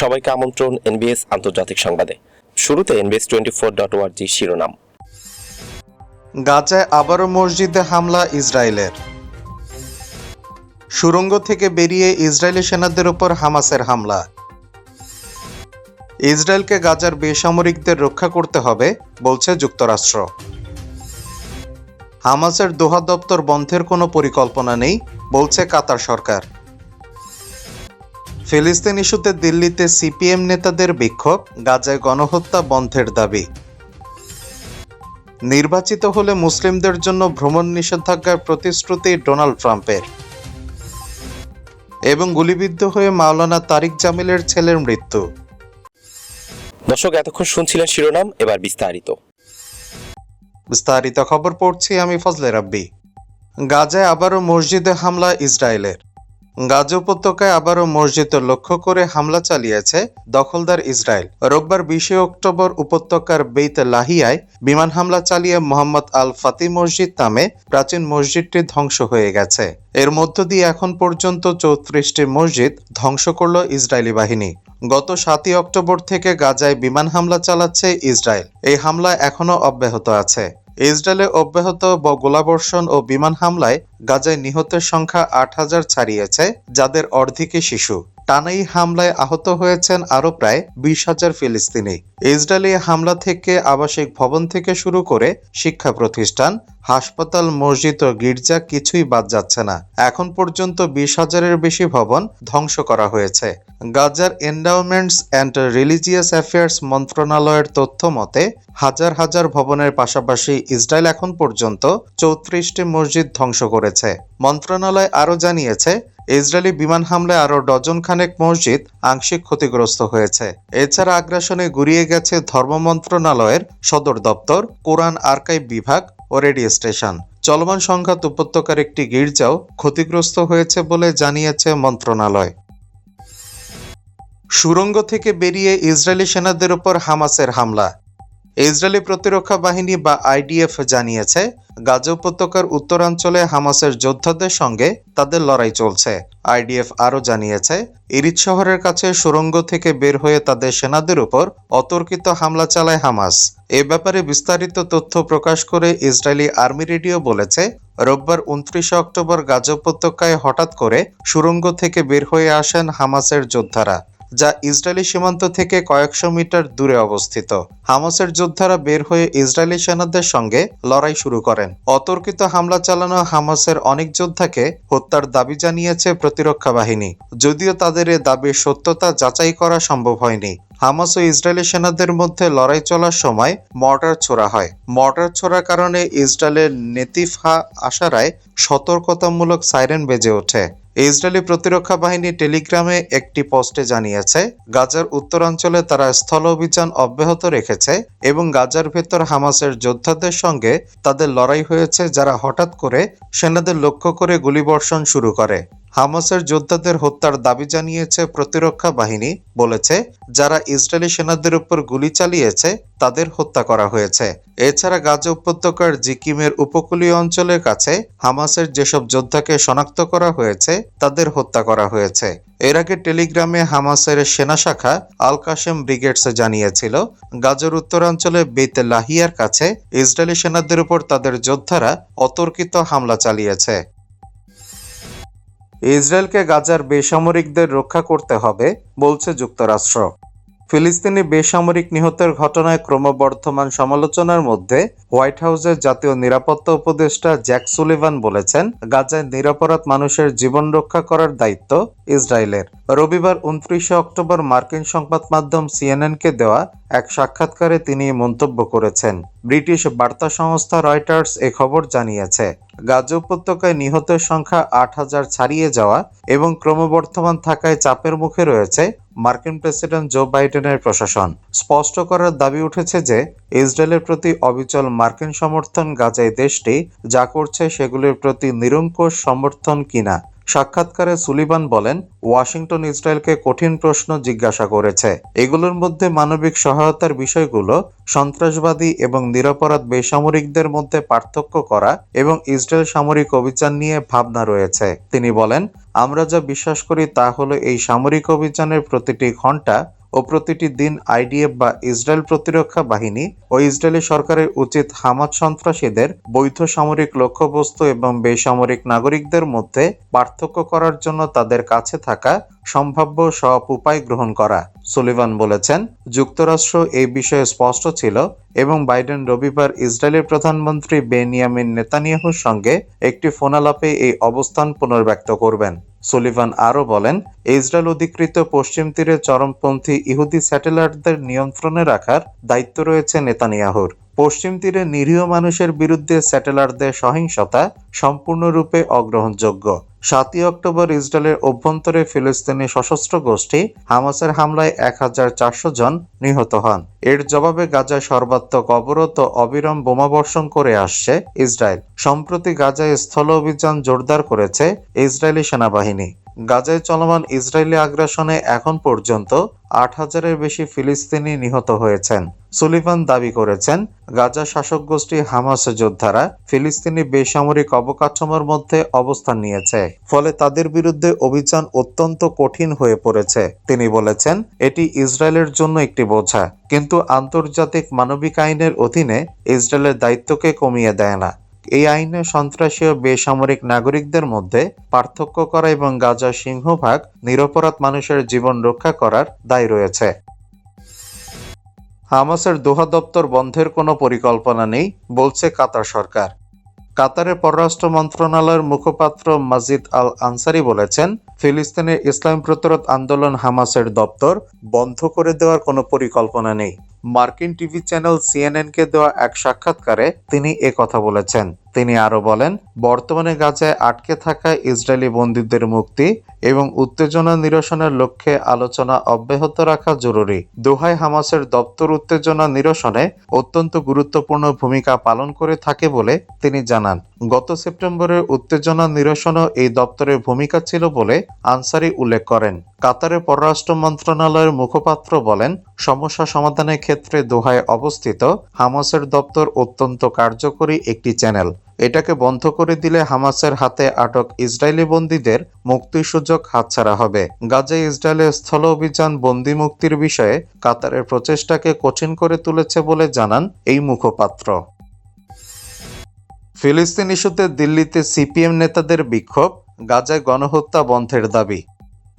সবাইকে আমন্ত্রণ এনবিএস আন্তর্জাতিক সংবাদে। শুরুতে এনবিএস টোয়েন্টি ফোর ডট ওয়ার্জি শিরোনাম। গাজায় আবারও মসজিদে হামলা ইসরায়েলের। সুড়ঙ্গ থেকে বেরিয়ে ইসরায়েলি সেনাদের উপর হামাসের হামলা। ইসরায়েলকে গাজার বেসামরিকদের রক্ষা করতে হবে, বলছে যুক্তরাষ্ট্র। হামাসের দোহা দপ্তর বন্ধের কোনো পরিকল্পনা নেই, বলছে কাতার সরকার। ফিলিস্তিন ইস্যুতে দিল্লিতে সিপিএম নেতাদের বিক্ষোভ গাজায় গণহত্যা বন্ধের দাবি। নির্বাচিত হলে মুসলিমদের জন্য ভ্রমণ নিষেধাজ্ঞার প্রতিশ্রুতি ডোনাল্ড ট্রাম্পের। এবং গুলিবিদ্ধ হয়ে মাওলানা তারিক জামিলের ছেলের মৃত্যু। দর্শক এতক্ষণ শুনছিলেন শিরোনাম এবার বিস্তারিত। বিস্তারিত খবর পড়ছি আমি ফজলে রাব্বি। গাজায় আবারও মসজিদে হামলা ইসরায়েলের। গাজা উপত্যকায় আবারও মসজিদ লক্ষ্য করে হামলা চালিয়েছে দখলদার ইসরায়েল। রোববার বিশে অক্টোবর উপত্যকার বেইত লাহিয়ায় বিমান হামলা চালিয়ে মোহাম্মদ আল ফাতি মসজিদ নামে প্রাচীন মসজিদটি ধ্বংস হয়ে গেছে। এর মধ্য দিয়ে এখন পর্যন্ত চৌত্রিশটি মসজিদ ধ্বংস করল ইসরায়েলি বাহিনী। গত সাতই অক্টোবর থেকে গাজায় বিমান হামলা চালাচ্ছে ইসরায়েল। এই হামলা এখনও অব্যাহত আছে। ইসরায়েলে অব্যাহত গোলাবর্ষণ ও বিমান হামলায় গাজায় নিহতের সংখ্যা আট হাজার ছাড়িয়েছে, যাদের অর্ধেকে শিশু। টানাই হামলায় আহত হয়েছেন আরও প্রায় বিশ হাজার ফিলিস্তিনি। ইসরায়েলি হামলা থেকে আবাসিক ভবন থেকে শুরু করে শিক্ষা প্রতিষ্ঠান, হাসপাতাল, মসজিদ ও গির্জা কিছুই বাদ যাচ্ছে না। এখন পর্যন্ত বিশ হাজারের বেশি ভবন ধ্বংস করা হয়েছে। গাজার এন্ডাওমেন্টস অ্যান্ড রিলিজিয়াস অ্যাফেয়ার্স মন্ত্রণালয়ের তথ্য মতে, হাজার হাজার ভবনের পাশাপাশি ইসরায়েল এখন পর্যন্ত চৌত্রিশটি মসজিদ ধ্বংস করেছে। মন্ত্রণালয় আরও জানিয়েছে ইসরায়েলি বিমান হামলায় আরও ডজন খানেক মসজিদ আংশিক ক্ষতিগ্রস্ত হয়েছে। এছাড়া আগ্রাসনে গুড়িয়ে গেছে ধর্ম মন্ত্রণালয়ের সদর দপ্তর, কোরআন আর্কাইভ বিভাগ ও রেডিও স্টেশন। চলমান সংঘাত উপত্যকার একটি গির্জাও ক্ষতিগ্রস্ত হয়েছে বলে জানিয়েছে মন্ত্রণালয়। সুড়ঙ্গ থেকে বেরিয়ে ইসরায়েলি সেনাদের উপর হামাসের হামলা। ইসরায়েলি প্রতিরক্ষা বাহিনী বা আইডিএফ জানিয়েছে, গাজা উপত্যকার উত্তরাঞ্চলে হামাসের যোদ্ধাদের সঙ্গে তাদের লড়াই চলছে। আইডিএফ আরও জানিয়েছে ইরিদ শহরের কাছে সুরঙ্গ থেকে বের হয়ে তাদের সেনাদের উপর অতর্কিত হামলা চালায় হামাস। এ ব্যাপারে বিস্তারিত তথ্য প্রকাশ করে ইসরায়েলি আর্মি রেডিও বলেছে, রোববার উনত্রিশে অক্টোবর গাজা উপত্যকায় হঠাৎ করে সুরঙ্গ থেকে বের হয়ে আসেন হামাসের যোদ্ধারা। যা ইসরায়েলি সীমান্ত থেকে কয়েকশো মিটার দূরে অবস্থিত। হামাসের যোদ্ধারা বের হয়ে ইসরায়েলি সেনাদের সঙ্গে লড়াই শুরু করেন। অতর্কিত হামলা চালানো হামাসের অনেক যোদ্ধাকে হত্যার দাবি জানিয়েছে প্রতিরক্ষা বাহিনী। যদিও তাদের এ দাবির সত্যতা যাচাই করা সম্ভব হয়নি। হামাস ও ইসরায়েলি সেনাদের মধ্যে লড়াই চলার সময় মর্টার ছোড়া হয়। মর্টার ছোড়ার কারণে ইসরায়েলের নেতিফা আশারায় সতর্কতামূলক সাইরেন বেজে ওঠে। ইসরায়েলি প্রতিরক্ষা বাহিনী টেলিগ্রামে একটি পোস্টে জানিয়েছে, গাজার উত্তরাঞ্চলে তারা স্থল অভিযান অব্যাহত রেখেছে এবং গাজার ভেতর হামাসের যোদ্ধাদের সঙ্গে তাদের লড়াই হয়েছে যারা হঠাৎ করে সেনাদের লক্ষ্য করে গুলিবর্ষণ শুরু করে। হামাসের যোদ্ধাদের হত্যার দাবি জানিয়েছে প্রতিরক্ষা বাহিনী, বলেছে, যারা ইসরায়েলি সেনাদের উপর গুলি চালিয়েছে, তাদের হত্যা করা হয়েছে। এছাড়া গাজা উপত্যকার জিকিমের উপকূলীয় অঞ্চলের কাছে হামাসের যেসব যোদ্ধাকে শনাক্ত করা হয়েছে, তাদের হত্যা করা হয়েছে। এর আগে টেলিগ্রামে হামাসের সেনা শাখা আল কাশেম ব্রিগেডস জানিয়েছিল, গাজার উত্তরাঞ্চলে বেত লাহিয়ার কাছে ইসরায়েলি সেনাদের উপর তাদের যোদ্ধারা অতর্কিত হামলা চালিয়েছে। ইসরায়েলকে গাজার বেসামরিকদের রক্ষা করতে হবে বলছে যুক্তরাষ্ট্র। ফিলিস্তিনি বেসামরিক নিহতের ঘটনায় ক্রমবর্ধমান সমালোচনার মধ্যে হোয়াইট হাউসের জাতীয় নিরাপত্তা উপদেষ্টা জ্যাক সুলিভান বলেছেন, গাজায় নিরাপরাধ মানুষের জীবন রক্ষা করার দায়িত্ব ইসরায়েলের। রবিবার উনত্রিশে অক্টোবর মার্কিন সংবাদ মাধ্যম সিএনএনকে দেওয়া এক সাক্ষাৎকারে তিনি মন্তব্য করেছেন। ব্রিটিশ বার্তা সংস্থা রয়টার্স এ খবর জানিয়েছে, গাজা উপত্যকায় নিহতের সংখ্যা আট হাজার ছাড়িয়ে যাওয়া এবং ক্রমবর্ধমান থাকায় চাপের মুখে রয়েছে মার্কিন প্রেসিডেন্ট জো বাইডেনের প্রশাসন। স্পষ্ট করার দাবি উঠেছে যে, ইসরায়েলের প্রতি অবিচল মার্কিন সমর্থন গাজায় দেশটি যা করছে সেগুলির প্রতি নিরঙ্কুশ সমর্থন কিনা। সাক্ষাৎকারে সুলিবান বলেন, ওয়াশিংটন ইসরায়েলকে কঠিন প্রশ্ন জিজ্ঞাসা করেছে। এগুলোর মধ্যে মানবিক সহায়তার বিষয়গুলো, সন্ত্রাসবাদী এবং নিরাপরাধ বেসামরিকদের মধ্যে পার্থক্য করা এবং ইসরায়েল সামরিক অভিযান নিয়ে ভাবনা রয়েছে। তিনি বলেন, আমরা যা বিশ্বাস করি তা হলো এই সামরিক অভিযানের প্রতিটি ঘণ্টা ও প্রতিটি দিন আইডিএফ বা ইসরায়েল প্রতিরক্ষা বাহিনী ও ইসরায়েলি সরকারের উচিত হামাদ সন্ত্রাসীদের বৈধ সামরিক লক্ষ্যবস্তু এবং বেসামরিক নাগরিকদের মধ্যে পার্থক্য করার জন্য তাদের কাছে থাকা সম্ভাব্য সব উপায় গ্রহণ করা, সুলিভান বলেছেন। যুক্তরাষ্ট্র এই বিষয়ে স্পষ্ট ছিল এবং বাইডেন রবিবার ইসরায়েলের প্রধানমন্ত্রী বেনিয়ামিন নেতানিয়াহুর সঙ্গে একটি ফোনালাপে এই অবস্থান পুনর্ব্যক্ত করবেন। সুলিভান আরও বলেন, ইসরায়েল অধিকৃত পশ্চিম তীরে চরমপন্থী ইহুদি স্যাটেলাইটদের নিয়ন্ত্রণে রাখার দায়িত্ব রয়েছে নেতানিয়াহুর। পশ্চিম তীরে নিরীহ মানুষের বিরুদ্ধে স্যাটেলাইটদের সহিংসতা সম্পূর্ণরূপে অগ্রহণযোগ্য। সাতই অক্টোবর ইসরায়েলের অভ্যন্তরে ফিলিস্তিনি সশস্ত্র গোষ্ঠী হামাসের হামলায় এক হাজার চারশো জন নিহত হন। এর জবাবে গাজায় সর্বাত্মক অবরোধ ও অবিরাম বোমাবর্ষণ করে আসছে ইসরায়েল। সম্প্রতি গাজায় স্থল অভিযান জোরদার করেছে ইসরায়েলি সেনাবাহিনী। গাজায় চলমান ইসরায়েলি আগ্রাসনে এখন পর্যন্ত আট হাজারের বেশি ফিলিস্তিনি নিহত হয়েছেন। সুলিভান দাবি করেছেন, গাজা শাসক গোষ্ঠী হামাস যোদ্ধারা ফিলিস্তিনি বেসামরিক অবকাঠামোর মধ্যে অবস্থান নিয়েছে, ফলে তাদের বিরুদ্ধে অভিযান অত্যন্ত কঠিন হয়ে পড়েছে। তিনি বলেছেন, এটি ইসরায়েলের জন্য একটি বোঝা, কিন্তু আন্তর্জাতিক মানবিক আইনের অধীনে ইসরায়েলের দায়িত্বকে কমিয়ে দেয় না। এই আইনে সন্ত্রাসী ও বেসামরিক নাগরিকদের মধ্যে পার্থক্য করা এবং গাজার সিংহভাগ নিরপরাধ মানুষের জীবন রক্ষা করার দায় রয়েছে। হামাসের দোহা দপ্তর বন্ধের কোনো পরিকল্পনা নেই, বলছে কাতার সরকার। কাতারের পররাষ্ট্র মন্ত্রণালয়ের মুখপাত্র মাজিদ আল আনসারি বলেছেন ফিলিস্তিনের ইসলাম প্রতিরোধ আন্দোলন হামাসের দপ্তর বন্ধ করে দেওয়ার কোনো পরিকল্পনা নেই। মার্কিন টিভি চ্যানেল সিএনএনকে দেওয়া এক সাক্ষাৎকারে তিনি কথা বলেছেন। তিনি আরও বলেন, বর্তমানে গাজায় আটকে থাকা ইসরায়েলি বন্দীদের মুক্তি এবং উত্তেজনা নিরসনের লক্ষ্যে আলোচনা অব্যাহত রাখা জরুরি। দোহায় হামাসের দপ্তর উত্তেজনা নিরসনে অত্যন্ত গুরুত্বপূর্ণ ভূমিকা পালন করে থাকে বলে তিনি জানান। গত সেপ্টেম্বরের উত্তেজনা নিরসনও এই দপ্তরের ভূমিকা ছিল বলে আনসারি উল্লেখ করেন। কাতারের পররাষ্ট্র মন্ত্রণালয়ের মুখপাত্র বলেন, সমস্যা সমাধানের ক্ষেত্রে দোহায় অবস্থিত হামাসের দপ্তর অত্যন্ত কার্যকরী একটি চ্যানেল। এটাকে বন্ধ করে দিলে হামাসের হাতে আটক ইসরায়েলি বন্দীদের মুক্তির সুযোগ হাতছাড়া হবে। গাজে ইসরায়েলের স্থল অভিযান বন্দি মুক্তির বিষয়ে কাতারের প্রচেষ্টাকে কঠিন করে তুলেছে বলে জানান এই মুখপাত্র। ফিলিস্তিন ইস্যুতে দিল্লিতে সিপিএম নেতাদের বিক্ষোভ, গাজায় গণহত্যা বন্ধের দাবি।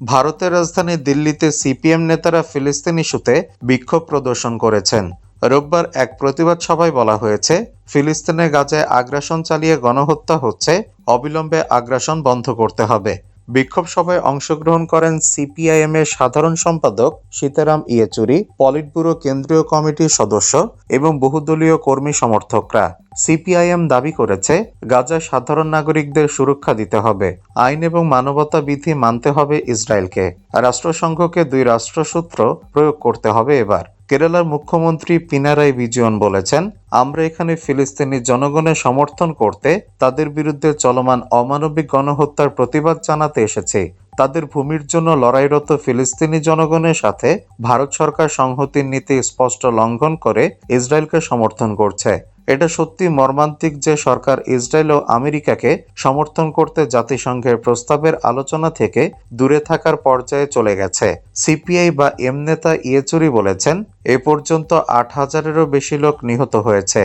ভারতের রাজধানী দিল্লিতে সিপিএম নেতারা ফিলিস্তিন ইস্যুতে বিক্ষোভ প্রদর্শন করেছেন। রোববার এক প্রতিবাদ সভায় বলা হয়েছে, ফিলিস্তিনে গাজায় আগ্রাসন চালিয়ে গণহত্যা হচ্ছে, অবিলম্বে আগ্রাসন বন্ধ করতে হবে। বিক্ষোভ সভায় অংশগ্রহণ করেন সিপিআইএম এর সাধারণ সম্পাদক সীতারাম ইয়েচুরি পলিট ব্যুরো কেন্দ্রীয় কমিটির সদস্য এবং বহুদলীয় কর্মী সমর্থকরা। সিপিআইএম দাবি করেছে গাজার সাধারণ নাগরিকদের সুরক্ষা দিতে হবে, আইন এবং মানবতা বিধি মানতে হবে ইসরায়েলকে। রাষ্ট্রসংঘকে দুই রাষ্ট্রসূত্র প্রয়োগ করতে হবে এবার। কেরালার মুখ্যমন্ত্রী পিনারাই বিজয়ন বলেছেন, আমরা এখানে ফিলিস্তিনি জনগণের সমর্থন করতে তাদের বিরুদ্ধে চলমান অমানবিক গণহত্যার প্রতিবাদ জানাতে এসেছি। তাদের ভূমির জন্য লড়াইরত ফিলিস্তিনি জনগণের সাথে ভারত সরকার সংহতির নীতি স্পষ্ট লঙ্ঘন করে ইসরায়েলকে সমর্থন করছে। এটা সত্যি মর্মান্তিক যে সরকার ইসরায়েল ও আমেরিকাকে সমর্থন করতে জাতিসংঘের প্রস্তাবের আলোচনা থেকে দূরে থাকার পর্যায়ে চলে গেছে। সিপিআই বা এম নেতা ইয়েচুরি বলেছেন, এ পর্যন্ত আট হাজারেরও বেশি লোক নিহত হয়েছে।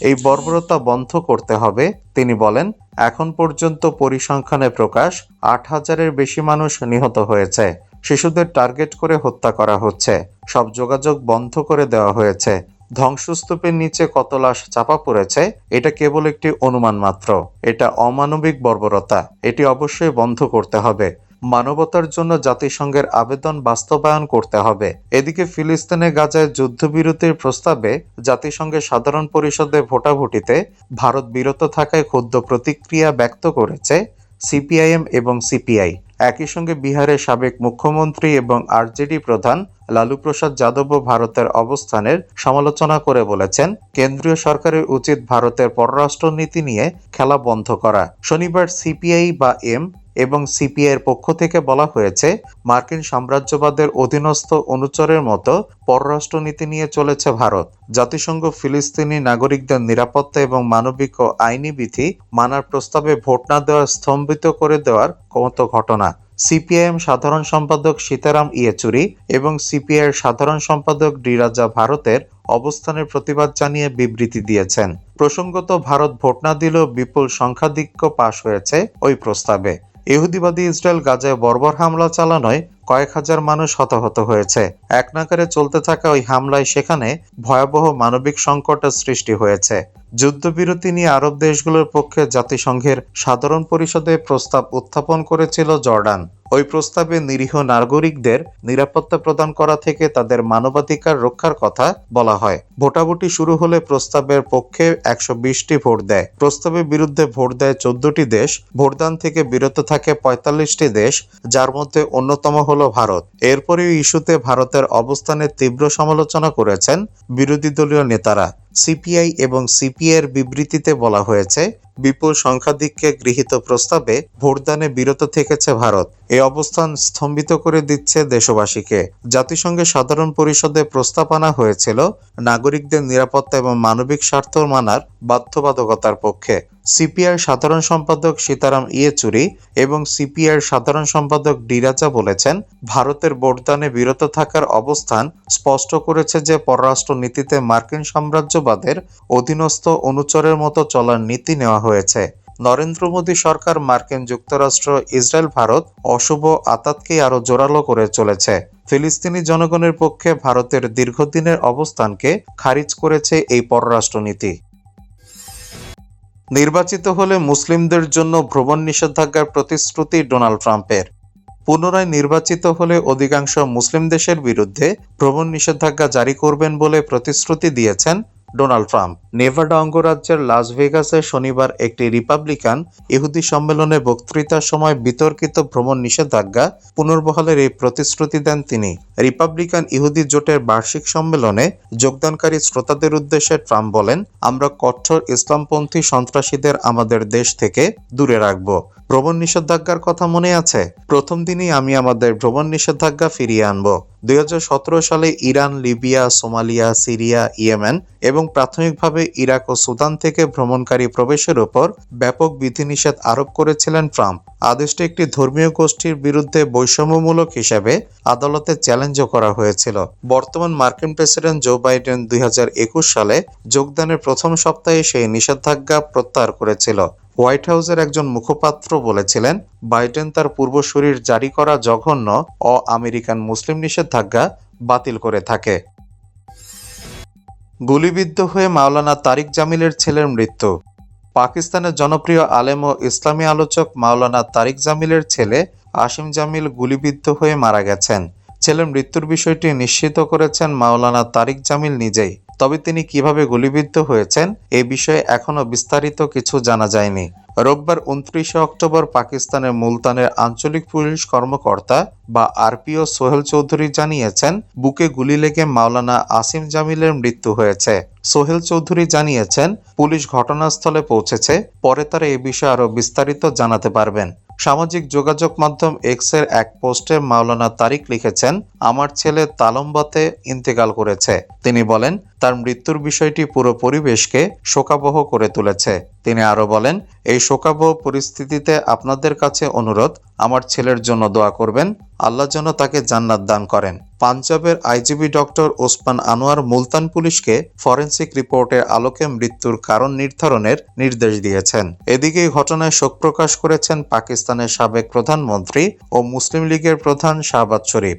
এই বর্বরতা বন্ধ করতে হবে, তিনি বলেন, এখন পর্যন্ত পরিসংখ্যানে প্রকাশ আট হাজারের বেশি মানুষ নিহত হয়েছে। শিশুদের টার্গেট করে হত্যা করা হচ্ছে। সব যোগাযোগ বন্ধ করে দেওয়া হয়েছে। ধ্বংসস্তূপের নিচে কত লাশ চাপা পড়েছে, এটা কেবল একটি অনুমান মাত্র। এটা অমানবিক বর্বরতা। এটি অবশ্যই বন্ধ করতে হবে। মানবতার জন্য জাতিসংঘের আবেদন বাস্তবায়ন করতে হবে। এদিকে ফিলিস্তিনে গাজায় যুদ্ধবিরতির প্রস্তাবে জাতিসংঘের সাধারণ পরিষদে ভোটাভুটিতে ভারত বিরত থাকায় ক্ষুদ্র প্রতিক্রিয়া ব্যক্ত করেছে সিপিআইএম এবং সিপিআই। একই সঙ্গে বিহারের সাবেক মুখ্যমন্ত্রী এবং আরজেডি প্রধান লালু প্রসাদ যাদবও ভারতের অবস্থানের সমালোচনা করে বলেছেন, কেন্দ্রীয় সরকারের উচিত ভারতের পররাষ্ট্রনীতি নিয়ে খেলা বন্ধ করা। শনিবার সিপিআই বা এম এবং সিপিআই এর পক্ষ থেকে বলা হয়েছে, মার্কিন সাম্রাজ্যবাদের অধীনস্থ অনুচরের মতো পররাষ্ট্রনীতি নিয়ে চলেছে ভারত। জাতিসংঘ ফিলিস্তিনি নাগরিকদের নিরাপত্তা এবং মানবিক ও আইনি বিধি মানার প্রস্তাবে ভোট না দেওয়া স্তম্ভিত করে দেওয়ার মতো ঘটনা। সিপিআইএম সাধারণ সম্পাদক সীতারাম ইয়েচুরি এবং সিপিআই এর সাধারণ সম্পাদক ডিরাজা ভারতের অবস্থানের প্রতিবাদ জানিয়ে বিবৃতি দিয়েছেন। প্রসঙ্গত, ভারত ভোট না দিলেও বিপুল সংখ্যাধিক্য পাশ হয়েছে ওই প্রস্তাবে। ইহুদিবাদী ইসরায়েল গাজায় বর্বর হামলা চালানোয় কয়েক হাজার মানুষ হতাহত হয়েছে। এক নাকারে চলতে থাকা ওই হামলায় সেখানে ভয়াবহ মানবিক সংকটের সৃষ্টি হয়েছে। যুদ্ধবিরতি নিয়ে আরব দেশগুলোর পক্ষে জাতিসংঘের সাধারণ পরিষদে প্রস্তাব উত্থাপন করেছিল জর্ডান। ওই প্রস্তাবে নিরীহ নাগরিকদের নিরাপত্তা প্রদান করা থেকে তাদের মানবাধিকার রক্ষার কথা বলা হয়। ভোটাভুটি শুরু হলে প্রস্তাবের পক্ষে একশো বিশটি ভোট দেয়। প্রস্তাবের বিরুদ্ধে ভোট দেয় চোদ্দটি দেশ। ভোটদান থেকে বিরত থাকে পঁয়তাল্লিশটি দেশ, যার মধ্যে অন্যতম হল ভারত। এরপরে ইস্যুতে ভারতের অবস্থানের তীব্র সমালোচনা করেছেন বিরোধী দলীয় নেতারা। সিপিআই এবং সিপিএর বিবৃতিতে বলা হয়েছে, বিপুল সংখ্যাধিক্যে গৃহীত প্রস্তাবে ভোটদানে বিরত থেকেছে ভারত। এই অবস্থান স্তম্ভিত করে দিচ্ছে দেশবাসীকে। জাতিসংঘের সাধারণ পরিষদে প্রস্তাব আনা হয়েছিল, নাগরিকদের নিরাপত্তা এবং মানবিক স্বার্থ মানার বাধ্যবাধকতার পক্ষে। সিপিআর সাধারণ সম্পাদক সীতারাম ইয়েচুরি এবং সিপিআর সাধারণ সম্পাদক ডিরাজা বলেছেন, ভারতের ভোটদানে বিরত থাকার অবস্থান স্পষ্ট করেছে যে পররাষ্ট্র নীতিতে মার্কিন সাম্রাজ্যবাদের অধীনস্থ অনুচরের মতো চলার নীতি নেওয়া হয়েছে। নরেন্দ্র মোদী সরকার মার্কিন যুক্তরাষ্ট্র, ইসরায়েল, ভারত অশুভ আতাতকে আরও জোরালো করে চলেছে। ফিলিস্তিনি জনগণের পক্ষে ভারতের দীর্ঘদিনের অবস্থানকে খারিজ করেছে এই পররাষ্ট্রনীতি। নির্বাচিত হলে মুসলিমদের জন্য ভ্রমণ নিষেধাজ্ঞার প্রতিশ্রুতি ডোনাল্ড ট্রাম্পের। পুনরায় নির্বাচিত হলে অধিকাংশ মুসলিম দেশের বিরুদ্ধে ভ্রমণ নিষেধাজ্ঞা জারি করবেন বলে প্রতিশ্রুতি দিয়েছেন ডোনাল্ড ট্রাম্প। নেভাডা অঙ্গরাজ্যের লাস ভেগাসে শনিবার একটি রিপাবলিকান ইহুদি সম্মেলনে বক্তৃতার সময় বিতর্কিত ভ্রমণ নিষেধাজ্ঞা পুনর্বহালের এই প্রতিশ্রুতি দেন তিনি। রিপাবলিকান ইহুদি জোটের বার্ষিক সম্মেলনে যোগদানকারী শ্রোতাদের উদ্দেশ্যে ট্রাম্প বলেন, আমরা কঠোর ইসলামপন্থী সন্ত্রাসীদের আমাদের দেশ থেকে দূরে রাখব। ভ্রমণ নিষেধাজ্ঞার কথা মনে আছে? প্রথম দিনই আমি আমাদের ভ্রমণ নিষেধাজ্ঞা ফিরিয়ে আনব। দুই হাজার সতেরো সালে Iran, Libya, Somalia, Syria, Yemen এবং প্রাথমিকভাবে ইরাক ও সুদান থেকে ভ্রমণকারী প্রবেশের উপর ব্যাপক বিধিনিষেধ আরোপ করেছিলেন ট্রাম্প। আদেশটি একটি ধর্মীয় গোষ্ঠীর বিরুদ্ধে বৈষম্যমূলক হিসাবে আদালতে চ্যালেঞ্জও করা হয়েছিল। বর্তমান মার্কিন প্রেসিডেন্ট জো বাইডেন দুই হাজার একুশ সালে যোগদানের প্রথম সপ্তাহে সেই নিষেধাজ্ঞা প্রত্যাহার করেছিল। হোয়াইট হাউসের একজন মুখপাত্র বলেছিলেন, বাইডেন তার পূর্বসূরির জারি করা জঘন্য অ আমেরিকান মুসলিম নিষেধাজ্ঞা বাতিল করে থাকে। গুলিবিদ্ধ হয়ে মাওলানা তারিক জামিলের ছেলের মৃত্যু। পাকিস্তানের জনপ্রিয় আলেম ও ইসলামী আলোচক মাওলানা তারিক জামিলের ছেলে আসিম জামিল গুলিবিদ্ধ হয়ে মারা গেছেন। ছেলের মৃত্যুর বিষয়টি নিশ্চিত করেছেন মাওলানা তারিক জামিল নিজেই। তবে তিনি কীভাবে গুলিবিদ্ধ হয়েছেন এ বিষয়ে এখনও বিস্তারিত কিছু জানা যায়নি। রোববার উনত্রিশে অক্টোবর পাকিস্তানের মুলতানের আঞ্চলিক পুলিশ কর্মকর্তা বা আরপিও সোহেল চৌধুরী জানিয়েছেন, বুকে গুলি লেগে মাওলানা আসিম জামিলের মৃত্যু হয়েছে। সোহেল চৌধুরী জানিয়েছেন, পুলিশ ঘটনাস্থলে পৌঁছেছে, পরে তারা এ বিষয়ে আরও বিস্তারিত জানাতে পারবেন। সামাজিক যোগাযোগ মাধ্যম এক্সের এক পোস্টে মাওলানা তারিক লিখেছেন আমার ছেলে তালম্বাতে ইন্তেকাল করেছে। তিনি বলেন, তার মৃত্যুর বিষয়টি পুরো পরিবেশকে শোকাবহ করে তুলেছে। তিনি আরও বলেন, এই শোকাবহ পরিস্থিতিতে আপনাদের কাছে অনুরোধ, আমার ছেলের জন্য দোয়া করবেন। আল্লাহ যেন তাকে জান্নাত দান করেন। পাঞ্জাবের আইজিবি ডক্টর ওসমান আনোয়ার মুলতান পুলিশকে ফরেন্সিক রিপোর্টের আলোকে মৃত্যুর কারণ নির্ধারণের নির্দেশ দিয়েছেন। এদিকে ঘটনায় শোক প্রকাশ করেছেন পাকিস্তানের সাবেক প্রধানমন্ত্রী ও মুসলিম লীগের প্রধান শাহবাজ শরীফ।